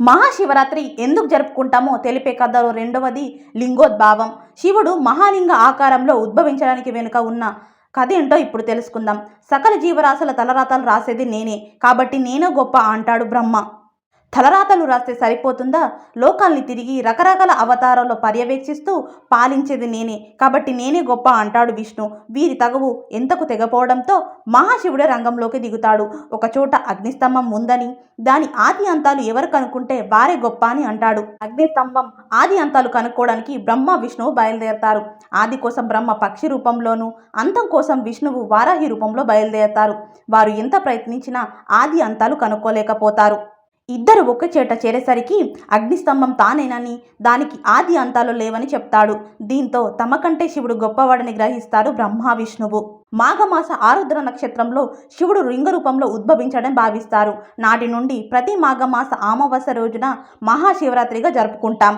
మహాశివరాత్రి ఎందుకు జరుపుకుంటామో తెలిపే కథలో రెండవది లింగోద్భావం. శివుడు మహాలింగ ఆకారంలో ఉద్భవించడానికి వెనుక ఉన్న కథ ఏంటో ఇప్పుడు తెలుసుకుందాం. సకల జీవరాశుల తలరాతలు రాసేది నేనే. కాబట్టి నేనే గొప్ప అంటాడు బ్రహ్మ. తలరాతలు రాస్తే సరిపోతుందా? లోకాల్ని తిరిగి రకరకాల అవతారాల్లో పర్యవేక్షిస్తూ పాలించేది నేనే. కాబట్టి నేనే గొప్ప అంటాడు విష్ణు. వీరి తగవు ఎంతకు తెగపోవడంతో మహాశివుడే రంగంలోకి దిగుతాడు. ఒకచోట అగ్నిస్తంభం ఉందని దాని ఆది అంతాలు ఎవరు కనుక్కుంటే వారే గొప్ప అని అంటాడు. అగ్నిస్తంభం ఆది అంతాలు కనుక్కోవడానికి బ్రహ్మ విష్ణువు బయలుదేరతారు. ఆది కోసం బ్రహ్మ పక్షి రూపంలోనూ అంతం కోసం విష్ణువు వారాహి రూపంలో బయలుదేరతారు. వారు ఎంత ప్రయత్నించినా ఆది అంతాలు కనుక్కోలేకపోతారు. ఇద్దరు ఒక్కచేట చేరేసరికి అగ్నిస్తంభం తానేనని దానికి ఆది అంతాలు లేవని చెప్తాడు. దీంతో తమ కంటే శివుడు గొప్పవాడని గ్రహిస్తారు బ్రహ్మ విష్ణువు. మాఘమాస ఆరుద్ర నక్షత్రంలో శివుడు లింగ రూపంలో ఉద్భవించడం భావిస్తారు. నాటి నుండి ప్రతి మాఘమాస అమావాస్య రోజున మహాశివరాత్రిగా జరుపుకుంటాం.